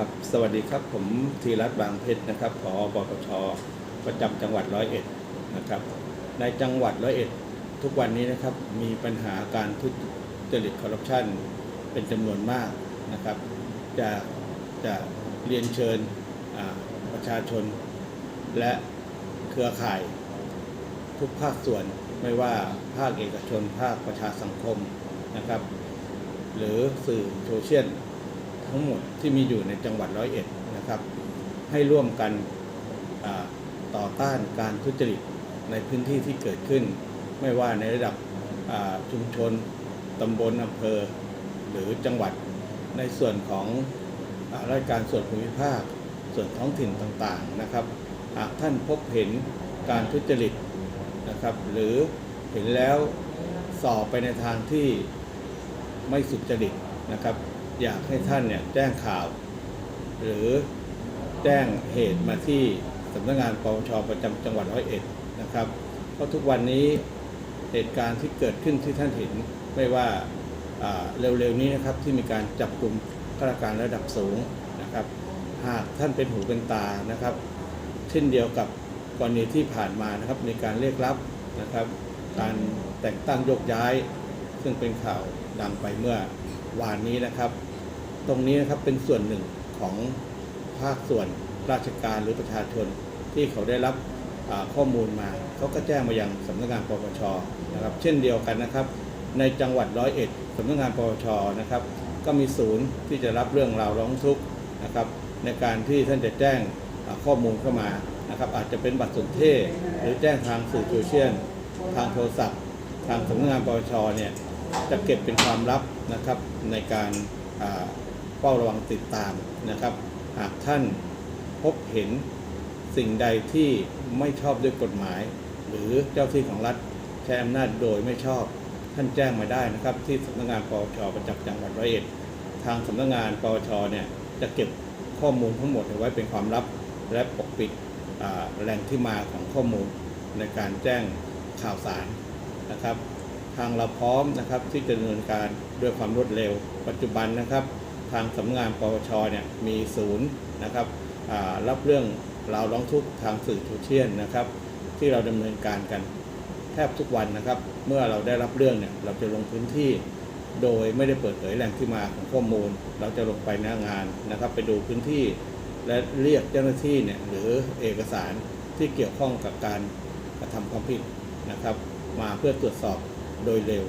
ครับสวัสดีครับผมธีรัตน์บางเพชรนะครับผอบปชประจำจังหวัดร้อยเอ็ดนะครับ ในจังหวัดร้อยเอ็ดทุกวันนี้นะครับมีปัญหาการทุจริตคอร์รัปชันเป็นจำนวนมากนะครับจะจะเรียนเชิญประชาชน และเครือข่าย ทุกภาคส่วนไม่ว่าภาคเอกชน ภาคประชาสังคมนะครับ หรือสื่อโซเชียล ทั้งหมดที่มีอยู่ในจังหวัดร้อยเอ็ดนะครับ ให้ร่วมกันต่อต้านการทุจริตในพื้นที่ที่เกิดขึ้น ไม่ว่าในระดับชุมชนตำบลอำเภอ หรือจังหวัดในส่วนของอาราชการส่วนภูมิภาค ส่วนท้องถิ่นต่างๆนะครับหากท่านพบเห็นการทุจริตนะครับ หรือเห็นแล้วสอบไปในทางที่ไม่สุจริตนะครับ อยากให้ท่านเนี่ยแจ้งข่าว หรือแจ้งเหตุมาที่สำนักงานปปชประจำจังหวัดร้อยเอ็ดนะครับ เพราะทุกวันนี้เหตุการณ์ที่เกิดขึ้นที่ท่านเห็นไม่ว่าอ่าเร็วๆนี้นะครับที่มีการจับกลุ่มข้าราชการระดับสูงนะครับ หากท่านเป็นหูเป็นตานะครับ เช่นเดียวกับกรณีที่ผ่านมานะครับในการเรียกรับนะครับ การแต่งตั้งโยกย้าย ซึ่งเป็นข่าวดังไปเมื่อ วานนี้นะครับ ตรงนี้นะครับเป็นส่วนหนึ่งของภาคส่วนราชการหรือประชาชนที่เขาได้รับข้อมูลมาเขาก็แจ้งมายังสำนักงานปปชนะครับ เช่นเดียวกันนะครับ ในจังหวัดร้อยเอ็ดสำนักงานปปชนะครับ ก็มีศูนย์ที่จะรับเรื่องราวร้องทุกข์นะครับ ในการที่ท่านจะแจ้งข้อมูลเข้ามานะครับ อาจจะเป็นบัตรสนเทศหรือแจ้งทางสื่อโซเชียลทางโทรศัพท์ ทางสำนักงานปปชเนี่ย จะเก็บเป็นความลับนะครับในการเฝ้าระวังติดตามนะครับ หากท่านพบเห็นสิ่งใดที่ไม่ชอบด้วยกฎหมาย หรือเจ้าที่ของรัฐใช้อำนาจโดยไม่ชอบท่านแจ้งมาได้นะครับ ที่สำนักงานปปชประจำจังหวัดร้อยเอ็ดทางสำนักงานปปชเนี่ยจะเก็บข้อมูลทั้งหมดไว้เป็นความลับและปกปิดแหล่งที่มาของข้อมูลในการแจ้งข่าวสารนะครับ ทางเราพร้อมนะครับที่จะดำเนินการด้วยความรวดเร็ว ปัจจุบันนะครับ ทางสำนักงานปปชเนี่ยมีศูนย์นะครับรับเรื่องราวร้องทุกข์ทางสื่อโซเชียลนะครับ ที่เราดำเนินการกันแทบทุกวันนะครับ เมื่อเราได้รับเรื่องเนี่ยเราจะลงพื้นที่ โดยไม่ได้เปิดเผยแหล่งที่มาของข้อมูล เราจะลงไปหน้างานนะครับ ไปดูพื้นที่ และเรียกเจ้าหน้าที่เนี่ยหรือเอกสารที่เกี่ยวข้องกับการกระทำความผิดนะครับ มาเพื่อตรวจสอบ โดยเร็ว